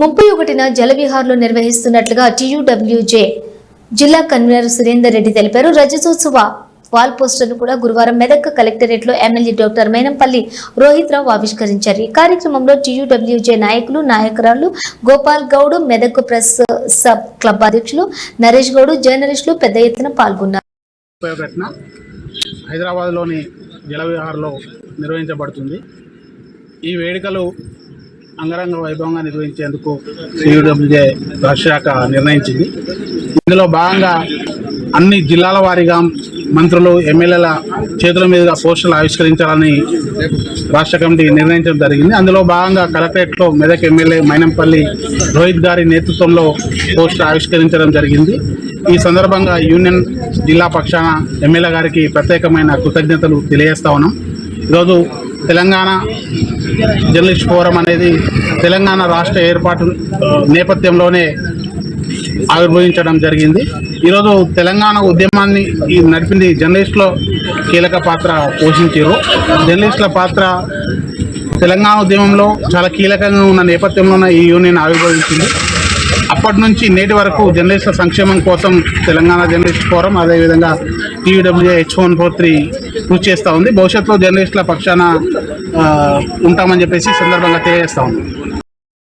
ముప్పై ఒకటిన జలవిహార్లో నిర్వహిస్తున్నట్లుగా టీయూడబ్ల్యూజే జిల్లా కన్వీనర్ సురేందర్ రెడ్డి తెలిపారు. రజతోత్సవ వాల్ పోస్టర్ను కూడా గురువారం మెదక్ కలెక్టరేట్లో ఎమ్మెల్యే డాక్టర్ మైనంపల్లి రోహిత్ రావు ఆవిష్కరించారు. ఈ కార్యక్రమంలో టీయూడబ్ల్యూజే నాయకులు నాయకురాలు Gopal Goud Medak press sub club అధ్యక్షులు నరేష్ గౌడ్ జర్నలిస్టులు పెద్ద ఎత్తున పాల్గొన్నారు. హైదరాబాద్లోని జలవిహార్లో నిర్వహించబడుతుంది. ఈ వేడుకలు అంగరంగ వైభవంగా నిర్వహించేందుకు సియుడబ్ల్యూజే శాఖ నిర్ణయించింది. ఇందులో భాగంగా అన్ని జిల్లాల వారీగా మంత్రులు ఎమ్మెల్యేల చేతుల మీదుగా పోస్టులు ఆవిష్కరించాలని రాష్ట్ర కమిటీ నిర్ణయించడం జరిగింది. అందులో భాగంగా కలెక్టరేట్లో మెదక్ ఎమ్మెల్యే మైనంపల్లి రోహిత్ గారి నేతృత్వంలో పోస్టులు ఆవిష్కరించడం జరిగింది. ఈ సందర్భంగా యూనియన్ జిల్లా పక్షాన ఎమ్మెల్యే గారికి ప్రత్యేకమైన కృతజ్ఞతలు తెలియజేస్తా ఉన్నాం. ఈరోజు తెలంగాణ జర్నలిస్ట్ ఫోరం అనేది తెలంగాణ రాష్ట్ర ఏర్పాటు నేపథ్యంలోనే ఆవిర్భవించడం జరిగింది. ఈరోజు తెలంగాణ ఉద్యమాన్ని నడిపింది జర్నలిస్టులో కీలక పాత్ర పోషించారు. జర్నలిస్టుల పాత్ర తెలంగాణ ఉద్యమంలో చాలా కీలకంగా ఉన్న నేపథ్యంలోనే ఈ యూనియన్ ఆవిర్భవించింది. అప్పటి నుంచి నేటి వరకు జర్నలిస్టుల సంక్షేమం కోసం తెలంగాణ జర్నలిస్ట్ ఫోరం అదేవిధంగా TVW H one four three కృషి చేస్తూ ఉంది. భవిష్యత్తులో జర్నలిస్టుల పక్షాన ఉంటామని చెప్పేసి సందర్భంగా తెలియజేస్తూ ఉంది